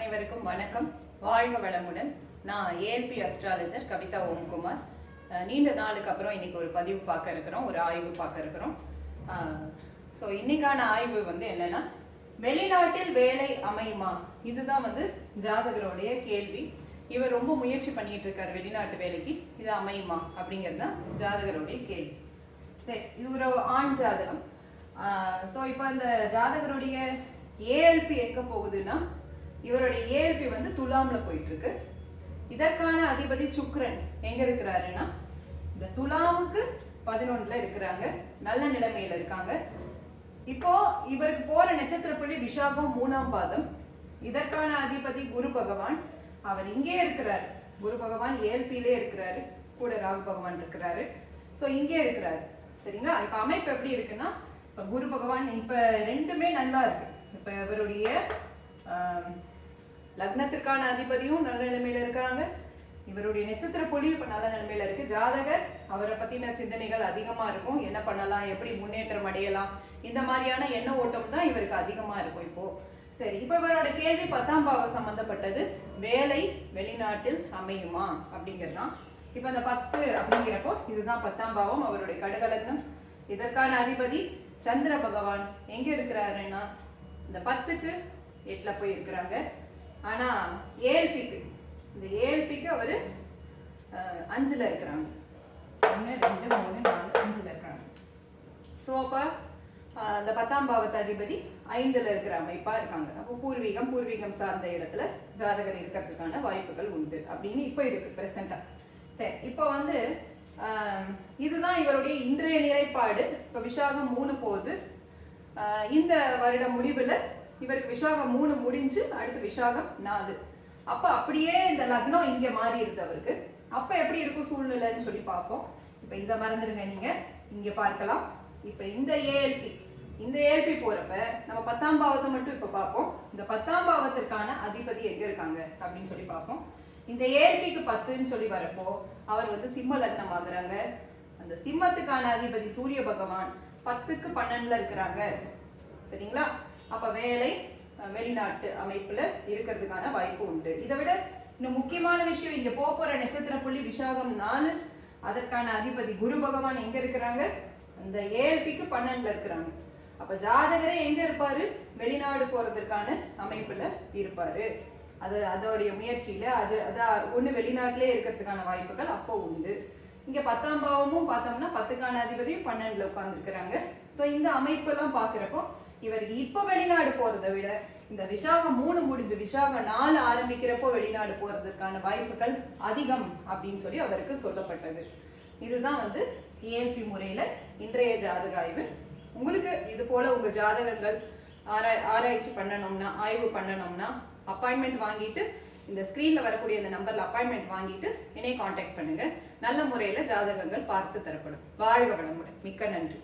அனைவருக்கும் வணக்கம். வாழ்க வளமுடன். நான் ஏபி அஸ்ட்ராலஜர் கவிதா ஓம்குமார். நீண்ட நாளுக்கு அப்புறம் இன்னைக்கு ஒரு பதிவு பார்க்க இருக்கிறோம் ஒரு ஆய்வு பார்க்க இருக்கிறோம். ஸோ இன்னைக்கான ஆய்வு வந்து என்னன்னா வெளிநாட்டில் வேலை அமையுமா? இதுதான் வந்து ஜாதகருடைய கேள்வி. இவர் ரொம்ப முயற்சி பண்ணிட்டு இருக்காரு வெளிநாட்டு வேலைக்கு. இது அமையுமா? அப்படிங்கிறது தான் ஜாதகருடைய கேள்வி. சரி இது ஒரு ஆண் ஜாதகம். ஸோ இப்போ அந்த ஜாதகருடைய ஏஎல்பி எங்கே போகுதுன்னா இவருடைய ஏஎல்பி வந்து துலாம்ல போயிட்டு இருக்கு இதற்கான அதிபதி சுக்ரன் எங்க இருக்கிறாருன்னா இந்த துலாமுக்கு பதினொன்றுல இருக்கிறாங்க. நல்ல நிலைமையில இருக்காங்க. இப்போ இவருக்கு போற நட்சத்திர புள்ளி விஷாகம் மூணாம் பாதம். இதற்கான அதிபதி குரு பகவான். அவர் இங்கே இருக்கிறார். குரு பகவான் ஏஎல்பியிலே இருக்கிறாரு. கூட ராகு பகவான் இருக்கிறாரு. ஸோ இங்கே இருக்கிறாரு. சரிங்களா? இப்போ அமைப்பு எப்படி இருக்குன்னா இப்போ குரு பகவான் இப்போ ரெண்டுமே நல்லா இருக்கு. இப்போ இவருடைய லக்னத்திற்கான அதிபதியும் நல்ல நிலைமையில இருக்காங்க. இவருடைய நட்சத்திர பொழி இப்ப நல்ல நிலைமையில இருக்கு. ஜாதகர் அவரை பத்தின சிந்தனைகள் அதிகமா இருக்கும். என்ன பண்ணலாம்? எப்படி முன்னேற்றம் அடையலாம்? இந்த மாதிரியான எண்ண ஓட்டம் தான் இவருக்கு அதிகமா இருக்கும் இப்போ. சரி இப்ப இவரோட கேள்வி பத்தாம் பாவம் சம்பந்தப்பட்டது. வேலை வெளிநாட்டில் அமையுமா? அப்படிங்கிறதான். இப்ப இந்த பத்து அப்படிங்கிறப்போ இதுதான் பத்தாம் பாவம். அவருடைய கடகலக்னம் இதற்கான அதிபதி சந்திர பகவான். எங்க இருக்கிறாருன்னா இந்த பத்துக்கு எட்டில் போய் இருக்கிறாங்க ஆனால் ஏஎல்பிக்கு இந்த ஏஎல்பிக்கு அவர் அஞ்சில் இருக்கிறாங்க. ஒன்று ரெண்டு மூணு நாலு அஞ்சில் இருக்கிறாங்க. ஸோ அப்போ அந்த பத்தாம் பாவத்து அதிபதி ஐந்தில் இருக்கிற அமைப்பாக இருக்காங்க. அப்போ பூர்வீகம் பூர்வீகம் சார்ந்த இடத்துல ஜாதகர் இருக்கிறதுக்கான வாய்ப்புகள் உண்டு அப்படின்னு இப்போ இருக்கு ப்ரெசண்டாக சரி இப்போ வந்து இதுதான் இவருடைய இன்றைய நிலைப்பாடு. இப்போ விஷாகம் மூணு போகுது. இந்த வருட முடிவில் இவருக்கு விஷாகம் மூணு முடிஞ்சு அடுத்து விஷாகம் நாலு. அப்போ அப்படியே இந்த லக்னம் இங்கே மாறி இருக்கு அவருக்கு. அப்போ எப்படி இருக்கும் சூழ்நிலைன்னு சொல்லி பார்ப்போம். இப்போ இதை மறந்துடுங்க நீங்கள் இங்கே பார்க்கலாம். இப்போ இந்த ஏஎல்பி இந்த ஏஎல்பி போகிறப்ப நம்ம பத்தாம் பாவத்தை மட்டும் இப்போ பார்ப்போம். இந்த பத்தாம் பாவத்திற்கான அதிபதி எங்கே இருக்காங்க அப்படின்னு சொல்லி பார்ப்போம். இந்த ஏஎல்பிக்கு பத்துன்னு சொல்லி வரப்போ அவர் வந்து சிம்ம லக்னம் ஆகுறாங்க அந்த சிம்மத்துக்கான அதிபதி சூரிய பகவான் பத்துக்கு பன்னெண்டுல இருக்கிறாங்க. சரிங்களா? அப்போ வேலை வெளிநாட்டு அமைப்பில் இருக்கிறதுக்கான வாய்ப்பு உண்டு. இதை விட இன்னும் முக்கியமான விஷயம் இங்கே போக போகிற நட்சத்திர புள்ளி விஷாகம் நாலு. அதற்கான அதிபதி குரு பகவான் எங்கே இருக்கிறாங்க? அந்த ஏஎல்பிக்கு பன்னெண்டில் இருக்கிறாங்க. அப்போ ஜாதகரே எங்கே இருப்பார்? வெளிநாடு போகிறதுக்கான அமைப்பில் இருப்பார். அது அதோடைய முயற்சியில் அது அதான் ஒன்று வெளிநாட்டிலே இருக்கிறதுக்கான வாய்ப்புகள் அப்போ உண்டு. இங்கே பத்தாம் பாவமும் பார்த்தோம்னா பத்துக்கான அதிபதியும் பன்னெண்டில் உட்காந்துருக்குறாங்க ஸோ இந்த அமைப்பெல்லாம் பார்க்குறப்போ இவருக்கு இப்போ வெளிநாடு போறதை விட இந்த விஷாகம் மூணு முடிஞ்சு விஷாகம் நாலு ஆரம்பிக்கிறப்போ வெளிநாடு போறதுக்கான வாய்ப்புகள் அதிகம் அப்படின்னு சொல்லி அவருக்கு சொல்லப்பட்டது. இதுதான் வந்து ஏஎல்பி முறையில இன்றைய ஜாதக ஆய்வு. உங்களுக்கு இது போல உங்க ஜாதகங்கள் ஆராய் ஆராய்ச்சி பண்ணணும்னா ஆய்வு பண்ணணும்னா அப்பாயின்மெண்ட் வாங்கிட்டு இந்த ஸ்க்ரீனில் வரக்கூடிய இந்த நம்பரில் அப்பாயின்மெண்ட் வாங்கிட்டு என்னை காண்டாக்ட் பண்ணுங்க. நல்ல முறையில் ஜாதகங்கள் பார்த்து தரப்படும். வாழ்க வளமுடன். மிக்க நன்றி.